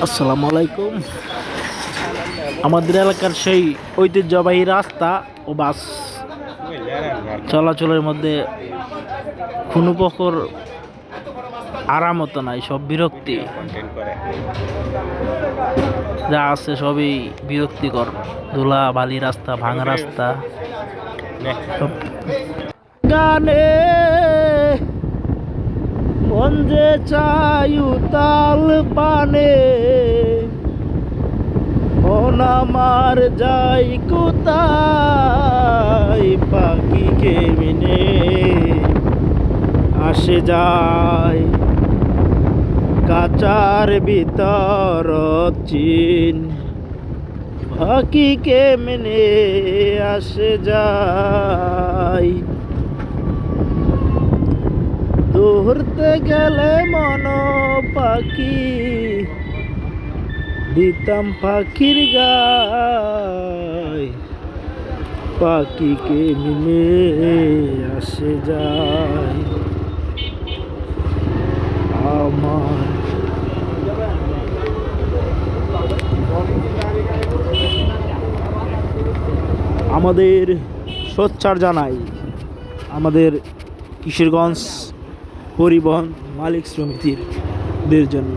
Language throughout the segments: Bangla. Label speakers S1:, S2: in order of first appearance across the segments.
S1: আসসালামু আলাইকুম। আমাদের এলাকার সেই ঐতিহ্যবাহী রাস্তা ও বাস চলাচলের মধ্যে কোনো প্রকার আরামত নাই সব বিরক্তি। যা আছে সবই বিরক্তিকর। ধুলা বালি রাস্তা ভাঙা রাস্তা। গানে চাই উতাল পানে। মন যাই কোথায় পাখিকে মিনে আসে যায় কাচার ভিতর চিন। পাখিকে মেনে আসে যায় ধরতে গেলে মন পাখি। দিতাম পাখির গায়। পাখিকে মিলে আসে যায়। আমার আমাদের সোচ্চার জানাই, আমাদের কিশোরগঞ্জ পরিবহন মালিক সমিতিরদের জন্য।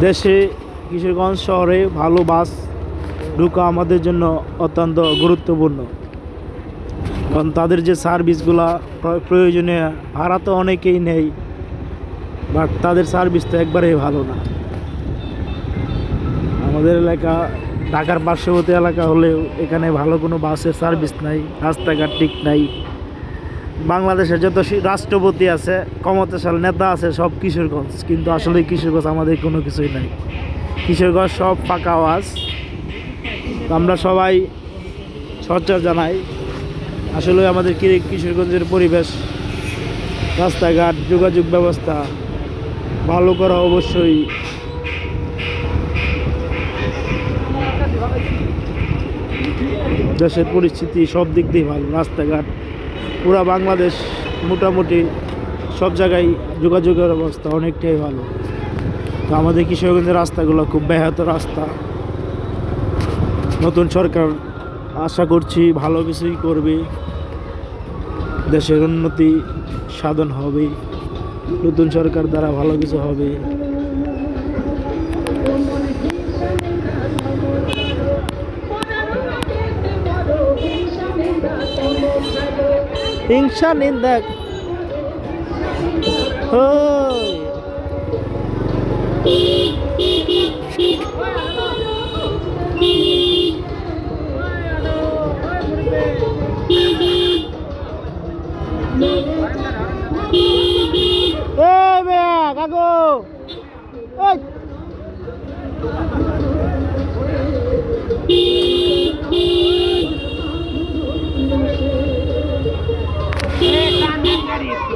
S1: দেশে, কিশোরগঞ্জ শহরে ভালো বাস ঢুকা আমাদের জন্য অত্যন্ত গুরুত্বপূর্ণ। কারণ তাদের যে সার্ভিসগুলা প্র- প্রয়োজনীয়, ভাড়া তো অনেকেই নেই, বাট তাদের সার্ভিস তো একবারেই ভালো না। আমাদের এলাকা, ঢাকার পার্শ্ববর্তী এলাকা হলেও এখানে ভালো কোনো বাসের সার্ভিস নাই, রাস্তাঘাট ঠিক নাই। বাংলাদেশের যত রাষ্ট্রপতি আছে, ক্ষমতাশাল নেতা আছে, সব কিশোরগঞ্জ। কিন্তু আসলে কিশোরগঞ্জ আমাদের কোনো কিছুই নাই। কিশোরগঞ্জ সব ফাঁকা আওয়াজ। আমরা সবাই সচ্চার জানাই। আসলে আমাদের কি- কিশোরগঞ্জের পরিবেশ, রাস্তাঘাট, যোগাযোগ ব্যবস্থা ভালো করা অবশ্যই দেশের পরিস্থিতি সব দিক দিয়ে ভালো। রাস্তাঘাট পুরা বাংলাদেশ মোটামুটি সব জায়গায় যোগাযোগের অবস্থা অনেকটাই ভালো। তো আমাদের কিশোরগঞ্জের রাস্তাগুলো খুব ব্যাহত রাস্তা। নতুন সরকার আশা করছি ভালো কিছুই করবে। দেশের উন্নতি সাধন হবে। নতুন সরকার দ্বারা ভালো কিছু হবে। হিংসা নিন্দা। কাকু। হারিয়েছে